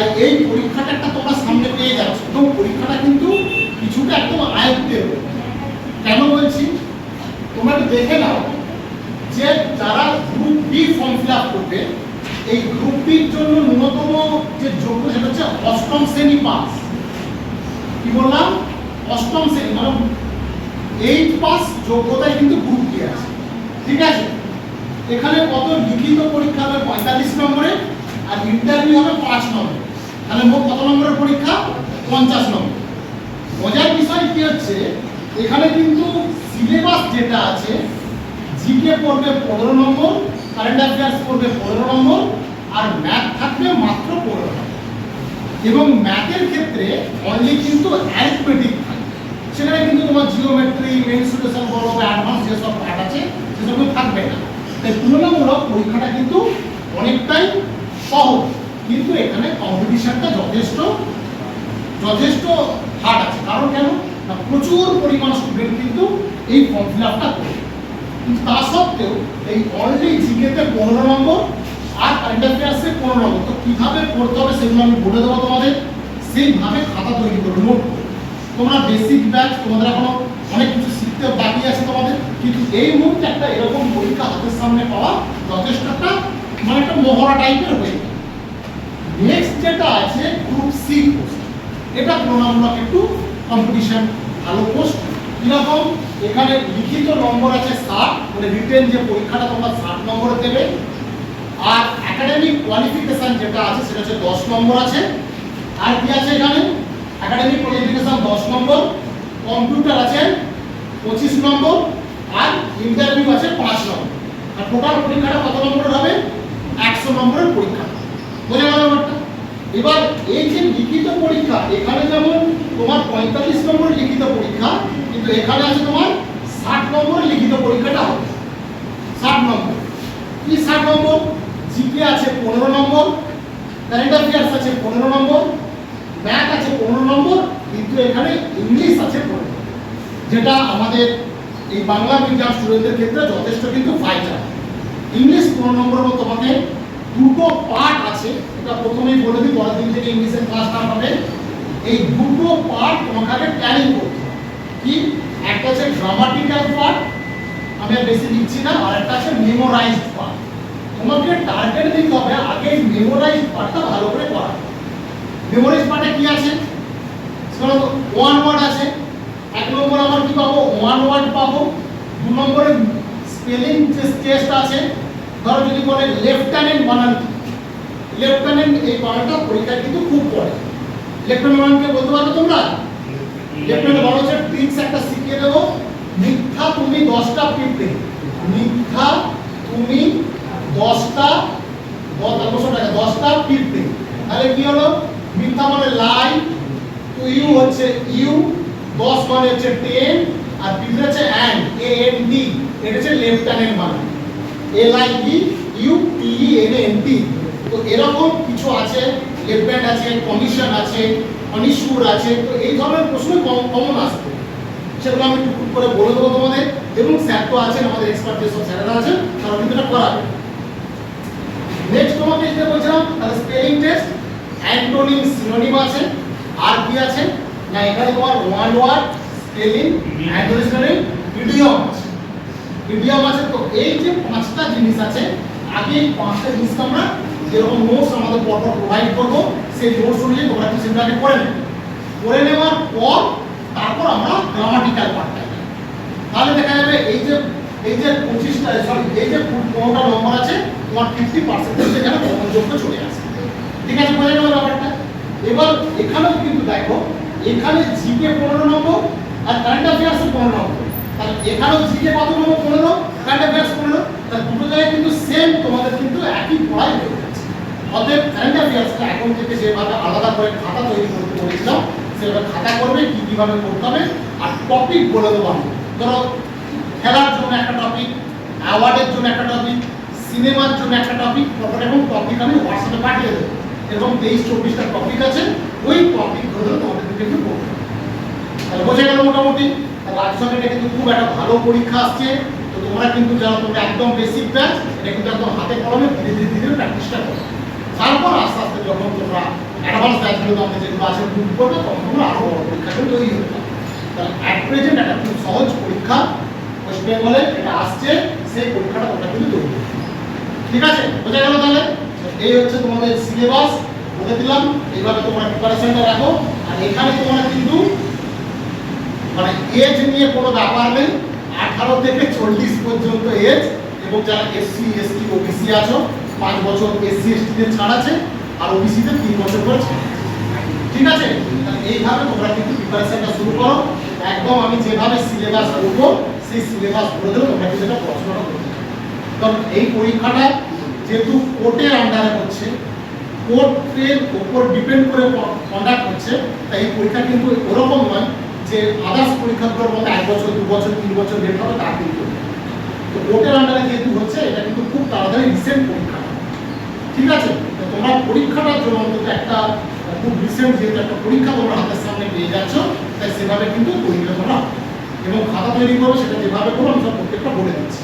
তাই এই পরীক্ষাটা একটা তোমরা সামনে পেয়ে যাচ্ছ। এবং পরীক্ষাটা কিন্তু কিছুটা একদম আয়ত্তের কেন বলছি? তোমরা দেখে নাও যে যারা group B form fill up করবে, এই গ্রুপ বির জন্য ন্যূনতম যে যোগ্য সেটা হচ্ছে অষ্টম শ্রেণি পাস কি বললাম? অষ্টম শ্রেণি মানে এইট পাস যোগ্যতায় কিন্তু গ্রুপ বি আছে। ঠিক আছে? এখানে কত লিখিত পরীক্ষা হবে? পঁয়তাল্লিশ নম্বরে, আর ইন্টারভিউ হবে পাঁচ নম্বরে। তাহলে মোট কত নম্বরের পরীক্ষা? পঞ্চাশ নম্বর। মজার বিষয় কি হচ্ছে, এখানে কিন্তু সিলেবাস যেটা আছে জিকে পড়বে পনেরো নম্বর কারেন্ট অ্যাফেয়ার্স পড়বে পনেরো নম্বর, আর ম্যাথ থাকবে মাত্র পনেরো নম্বর। এবং ম্যাথের ক্ষেত্রে অনলি কিন্তু অ্যারিথমেটিক থাকবে। সেখানে কিন্তু তোমার জিওমেট্রি মেনসুরেশন বলো বা অ্যাডভান্স যেসব পার্ট আছে সেসব থাকবে না। তাই তুলনামূলক পরীক্ষাটা কিন্তু কিন্তু এখানে কম্পিটিশনটা যথেষ্ট যথেষ্ট হার্ড আছে। কারণ কেন? না, প্রচুর পরিমাণ স্টুডেন্ট কিন্তু এই ফর্ম ফিল আপটা করে। কিন্তু তা সত্ত্বেও এই অলরেডি জিকেতে পনেরো নম্বর আর কারেন্ট অ্যাফেয়ার্সে পনেরো নম্বর। তো কীভাবে পড়তে হবে সেগুলো আমি বলে দেবো তোমাদের। সেইভাবে খাতা তৈরি করবে নোট। তোমরা বেসিক ব্যাচ তোমাদের এখনও অনেক কিছু শিখতে বাকি আছে তোমাদের। কিন্তু এই মুহূর্তে একটা এরকম পরীক্ষা হাতের সামনে পাওয়া যথেষ্ট একটা মানে একটা মহড়া টাইপের হয়ে নেক্সট যেটা আছে গ্রুপ সি পোস্ট এটা তুলনামূলক একটু কম্পিটিশন ভালো পোস্ট কীরকম? এখানে লিখিত নম্বর আছে ষাট মানে রিটেন যে পরীক্ষাটা তোমরা ষাট নম্বরে দেবে। আর একাডেমিক কোয়ালিফিকেশান যেটা আছে, সেটা হচ্ছে দশ নম্বর আছে। আর কি আছে এখানে? একাডেমিক কোয়ালিফিকেশন দশ নম্বর কম্পিউটার আছে পঁচিশ নম্বর, আর ইন্টারভিউ আছে পাঁচ নম্বর। আর টোটাল পরীক্ষাটা কত নম্বরের হবে? একশো নম্বরের পরীক্ষা। বোঝা গেল এবার এই যে লিখিত পরীক্ষা, এখানে যেমন তোমার পঁয়তাল্লিশ নম্বর লিখিত পরীক্ষা, কিন্তু এখানে আছে তোমার ষাট নম্বর লিখিত পরীক্ষাটা হবে। ষাট নম্বর। কি ষাট নম্বর? জিকে আছে পনেরো নম্বর, কারেন্ট অ্যাফেয়ার্স আছে পনেরো নম্বর, ম্যাথ আছে পনেরো নম্বর, কিন্তু এখানে ইংলিশ আছে পনেরো যেটা আমাদের এই বাংলা মিডিয়াম স্টুডেন্টদের ক্ষেত্রে যথেষ্ট কিন্তু ফাইটার ইংলিশ পনেরো নম্বরের তোমাকে দুটো পার্ট আছে এটা প্রথমেই বলে দিই, পরের দিন থেকে ইংলিশের ক্লাসটা হবে। এই দুটো পার্ট তোমাকে ট্যালি করতে কি? একটা হচ্ছে গ্রামাটিক্যাল পার্ট আমি আর বেশি লিখছি না, আর একটা আছে মেমোরাইজড পার্ট তোমাকে টার্গেট দিতে হবে আগে মেমোরাইজড পার্টটা ভালো করে করা মেমোরাইজ পার্টে কি আছে? সেটা ওয়ান ওয়ার্ড আছে। এক নম্বর আমার কি পাবো? ওয়ান ওয়ার্ড পাবো। দু নম্বরে স্পেলিং টেস্ট আছে, ধরো যদি বলে লেফটেন্যান্ট বানান লেফটেন্যান্ট এই বানানটা পরীক্ষায় কিন্তু খুব পড়ে লেফটেন্যান্ট বানানকে বলতে পারবে তোমরা? লেফটেন্যান্ট বানান হচ্ছে ট্রিক্স একটা শিখিয়ে দেবো। মিথ্যা তুমি দশটা পিঁপড়ে মিথ্যা তুমি দশটা দ- তার বছর টাকা দশটা পিঁপড়ে তাহলে কি হলো? মিথ্যা মানে লাই টু ইউ হচ্ছে ইউ দশ মানে হচ্ছে টেন আর পিঁপড়ে হচ্ছে অ্যান্ড এ এন ডি এটা হচ্ছে লেফটেন্যান্ট বানান L I E U T N N T তো এরকম কিছু আছে লেফটেন্যান্ট আছে, কমিশন আছে অনিশুর আছে, তো এই ধরনের প্রশ্ন কমন আসবে। সেগুলো আমি টুকুট করে বলে দেবো তোমাদের। এবং স্যার তো আছেন, আমাদের এক্সপার্ট যেসব স্যারেরা আছেন, তারা কিন্তু এটা করাবে। নেক্সট তোমাকে যেটা বলছিলাম, তাহলে স্পেলিং টেস্ট অ্যান্টোনিম সিনোনিম আছে, আর কি আছে? না, এখানে তোমার one word spelling antonym idiom আছে। ইডিয়ম আছে, তো এই যে পাঁচটা জিনিস আছে, আগে পাঁচটা জিনিসকে আমরা যেরকম নোটস আমাদের পরপর প্রোভাইড করব, সেই নোটস অনুযায়ী তোমরা কিন্তু সেগুলোকে করে নেবে। করে নেওয়ার পর তারপর আমরা গ্রামাটিক্যাল পার্টটা তাহলে দেখা যাবে এই যে এই যে পঁচিশটা সরি এই যে পনেরোটা নম্বর আছে, তোমার ফিফটি পার্সেন্টেজ এখানে গ্রহণযোগ্য চলে আসে। ঠিক আছে, বোঝা গেল ব্যাপারটা? এবার এখানেও কিন্তু দেখো, এখানে জিকে পনেরো নম্বর আর কারেন্ট অ্যাফেয়ার্সে পনেরো নম্বর তাহলে এখানেও জিকে কত নম্বর পনেরো। কারেন্ট অ্যাফেয়ার্স পনেরো। তাহলে দুটো জায়গায় কিন্তু সেম তোমাদের কিন্তু একই পড়াই হয়ে যাচ্ছে অতএব এখন থেকে যেভাবে আলাদা করে খাতা তৈরি করতে বলেছিলাম সেভাবে খাতা করবে, কি কীভাবে করতে হবে, আর টপিক বলে দেবো আমি। ধরো, খেলার জন্য একটা টপিক অ্যাওয়ার্ডের জন্য একটা টপিক সিনেমার জন্য একটা টপিক তখন এবং টপিক আমি হোয়াটসঅ্যাপে পাঠিয়ে দেবো। তেইশ চব্বিশটা টপিক আছে, ওই টপিক ধরে তোমাদের কিন্তু পড়তে তাহলে বোঝা গেল মোটামুটি এটা কিন্তু খুব একটা ভালো পরীক্ষা আসছে। তো তোমরা কিন্তু যারা তোমরা একদম বেসিক ব্যাচ এটা কিন্তু একদম হাতে কলমে ধীরে ধীরে ধীরে প্র্যাকটিসটা করো। তারপর আস্তে আস্তে যখন তোমরা অ্যাডভান্স ব্যাচগুলো আমাদের যেগুলো আছে গ্রুপ করবে, তখন আরও বড় পরীক্ষাটা তৈরি হতে পারবে। তাহলে অ্যাট প্রেজেন্ট একটা খুব সহজ পরীক্ষা ওয়েস্ট বেঙ্গলে এটা আসছে, সেই পরীক্ষাটা তোমরা কিন্তু তৈরি ঠিক আছে? বোঝা গেল তাহলে? এই হচ্ছে তোমাদের সিলেবাস বলে দিলাম। এইভাবে তোমরা প্রিপারেশনটা রাখো। আর এখানে তোমরা কিন্তু মানে এজ নিয়ে কোনো ব্যাপার নেই। আঠারো থেকে চল্লিশ পর্যন্ত এজ এবং যারা এসসি এসটি ওবিসি আছো পাঁচ বছর এসসি এসটিতে ছাড় আছে আর ওবিসিতে তিন বছর করে ঠিক আছে? এইভাবে তোমরা কিন্তু প্রিপারেশনটা শুরু করো। একদম আমি যেভাবে সিলেবাস করব, সেই সিলেবাস বলে দেবো, তোমরা কিন্তু এটা পড়াশোনাটা করতে কারণ এই পরীক্ষাটা যেহেতু কোর্টের আন্ডারে হচ্ছে কোর্টের উপর ডিপেন্ড করে কন্ডাক্ট হচ্ছে, তাই এই পরীক্ষা কিন্তু ওরকম নয় যে আদার্স পরীক্ষাগুলোর মধ্যে এক বছর, দু বছর, তিন বছর লেট হবে, তা কিন্তু তো কোর্টের আন্ডারে যেহেতু হচ্ছে, এটা কিন্তু খুব তাড়াতাড়ি রিসেন্ট পরীক্ষা। ঠিক আছে? তোমরা পরীক্ষাটার জন্য অন্তত একটা খুব রিসেন্ট যেহেতু একটা পরীক্ষা তোমরা হাতের সামনে পেয়ে যাচ্ছ, তাই সেভাবে কিন্তু পরীক্ষা তোমরা, এবং খাতা তৈরি করো, সেটা যেভাবে করো, আমি সব প্রত্যেকটা বলে দিচ্ছি।